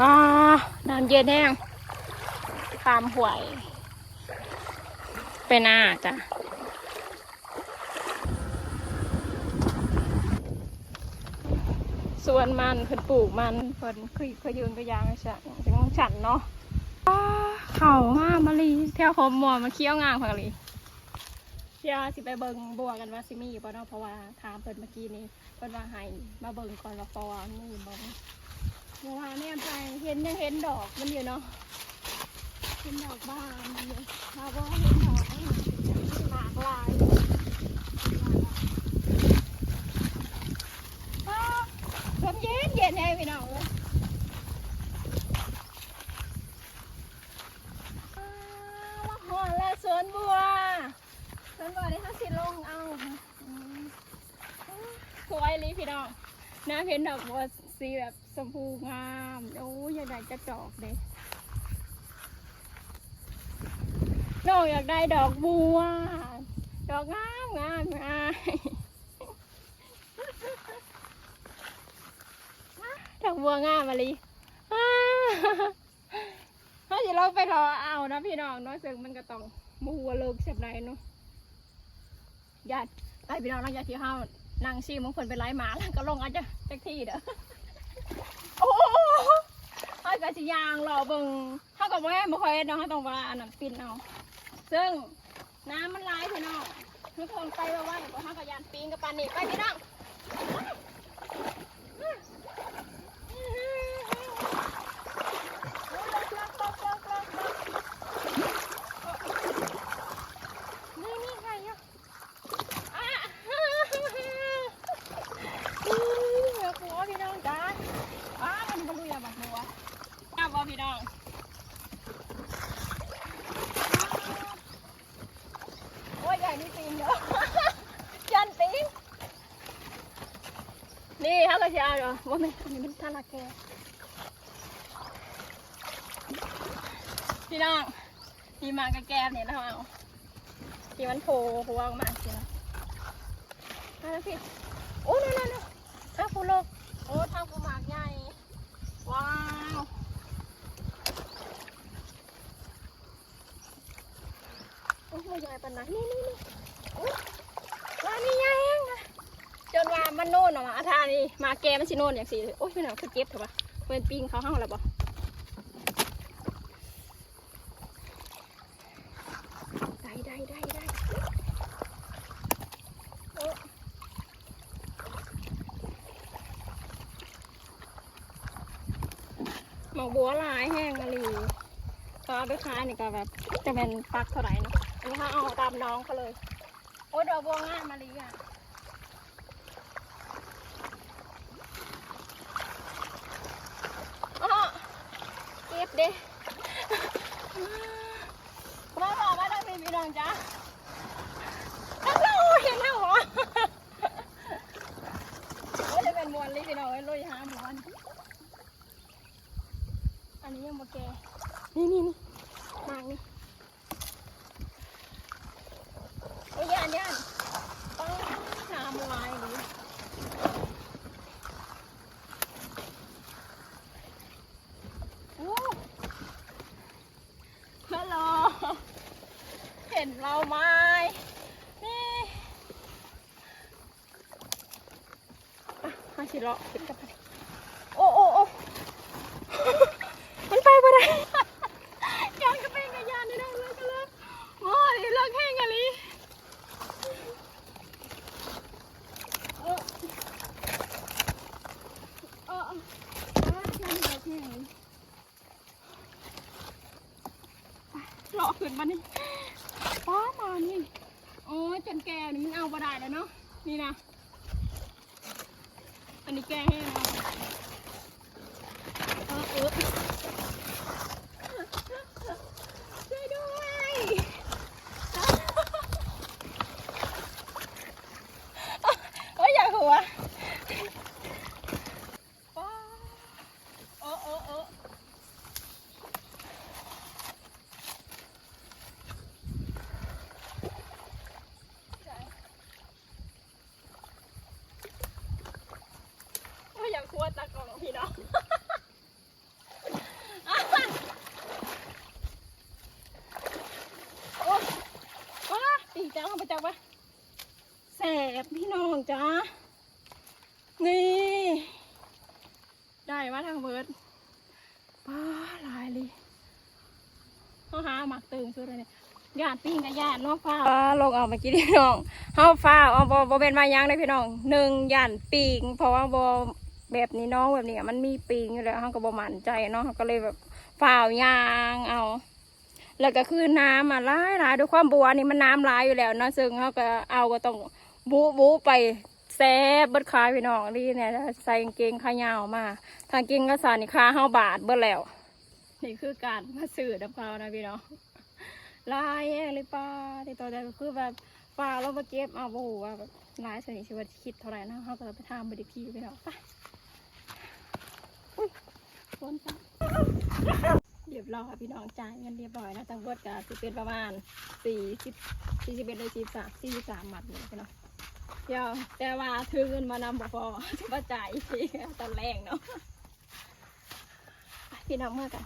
ว้าน้ำเย็นแห้งฟาร์มหวย ไปหน้าจ้ะสวนมันเพิ่นปลูกมันเพิ่นเคยเคยยืนก็ยางไอ้ฉันจังฉันเนาะว้าเขางามมาลีแถวคมมัวมันเคี้ยวงามค่ะลีเชียสิไปเบิ่งบัวกันว่าสิมีอยู่บ่เนาะเพราะว่าถามเพิ่นเมื่อกี้นี้เพิ่นว่าให้มาเบิ่งก่อนว่าพอว่ามีบ่เมื่อวานเนี่ยไป เห็นยังเห็นดอกมันอยู่เนาะเห็นดอกบานมันอยู่าเห็นดอกมันหลากหลายอ้าวลมเย็นเย็นไงพี่น้องเอ้ยอ้าวมาหอนแล้วสวนบัวสวนบัวได้ทั้งสิลงเอาสวยเลยพี่น้องน้ำเห็นดอกบัวสีแบบ ชมพูงาม โอ้ยอยากได้จะดอกเด้น้องอยากได้ดอกบัว ดอกงามงามงามดอกบัวงามมาลีถ้าจะเราไปรอเอานะพี่น้องเนาะซึ่งมันก็ต้องมัวเลิกเสียบไหนเนาะญาติไอพี่น้องเราญาติที่ห้านางชีมงคลเป็นไรหมาแล้วก็ลงอาจจะจักที่เด้อ โอ้โหเขาก็จะยางรอเบิ่งเขากับแม่บ่ค่อยเฮ็ดเนาะเขาต้องว่าอันนั้นปินเอาซึ่งน้ำมันหลายพี่น้องทุกคนไปไว้ไว้บ่เขาก็ยานปีนกับปานนี่ไปพี่น้องนี่นี่ใครอะ อะอืมเหลือหัวพี่น้องจ้าอ้ามันบรรลุยาบักหัวอ้าวบ่พี่น้องโอ้ยใหญ่นี่ตีนเยอะจันตีนนี่ถ้าเราจะเอาเหรอว่ามันอันนี้มันท่าละแกพี่น้องพี่มากระแกมเนี่ยเราเอาที่มันโผล่หัวออกมาสินะมาแล้วพี่โอ้นั่นนั่นนั่นอ้าวฟูโลกโอ้ทางฟูหมากใหญ่ ว้าวโอ้ยใหญ่ปานนั้นนี่นี่นี่โอ้ยว่านี่ใหญ่เองนะจนว่า มันโน่นออกมาอาทานี่มาแกมันสิโน่นอย่างสิโอ้ยพี่น้องคือเก็บเถอะปะเป็นปิงเขาห้องแล้วปะได้ได้ได้ได้โอ้หมอกบัวลายแห้งอะลีก็เอาไปขายนี่ก็แบบจะเป็นปักเท่าไหร่เนาะอันนี้เขาเอาตามน้องเขาเลย โอ้ดอกบัวงามมาลีอะอ้อเก็บเด้มาบอกว่าได้เป็นพี่น้องจ้าอ้าวเห็นแล้วเหรอโอ้ยจะเป็นมวนลีพี่น้องเอ้ยลุยหาหมวนอันนี้ยังโอเคนี่นี่นี่มากนี่โอ้ยยันยันต้องหามลายดิโอ้ฮัลโหลเห็นเราไหมนี่อะมาสิเลาะขึ้นกันไปโอ้โอ้โอ้มันไปบ่ได้ยานก็เป็นกับยานได้ได้เลยกันเลยโอ้ยเลิกแห้งกันเลยเออเออเออเออแค่นี้เลิกแห้งเลยไปรอขึ้นมานี่ป้ามานี่โอ้ยจนแกนี่มันเอาบ่ได้แล้วเนาะนี่นะ อันนี้แก้แห้งแล้วเออ พี่น้องโอ้ว้าตีจ้าเาจักวะแสบพี่น้องจ้านี่ ได้มาทางเบิร์ดป้าลายลีเขาหาหมักตื่มซื้ออะไรเนี่ยญาติพี่กับญาติน้องฟ้าลงออกมากินพี่น้องเฮาฟ้าเอาบ่บเป็นมายังเลยพี่น้องหนึ่งญาติปีงเพราะว่าบ แบบนี้น้องแบบนี้มันมีปิ้งอยู่แล้วเฮาก็บ่มั่นใจเนาะเฮาก็เลยแบบฝ่าวยางเอา แล้วก็คือน้ำอะหลายหลายด้วยความบัวนี่มันน้ำหลายอยู่แล้วเนาะซึ่งเขาก็เอาก็ต้องบูบูไปแซ่บเบิดขาพี่น้องนี่เนี่ยใส่กางเกงขายาวมาทางเกงกระสานนี่ขาเฮาบาทเบิดแล้ว นี่คือการมาสื่อดับเขานะพี่น้องลายแย่เลยป้าที่ตัวแต่คือแบบปลาเรามาเก็บเอาโอ้โหว่าแบบลายสนิทชีวิตคิดเท่าไหร่นะเขาก็ไปทำบไดิพี่พี่น้องไปอุ้ย ฝนตกเรียบร้อยค่ะพี่น้องจ่ายเงินเรียบร้อยนะจังหมดกับสิเป็นประมาณสี่สิบสี่สิบเอ็ดเลยสี่สามสี่สามหมัดเลยพี่น้องเดี๋ยวแต่ว่าถือเงินมานำบ่พอจะมาจ่ายอีกทีตอนแรกเนาะพี่น้องเมื่อกัน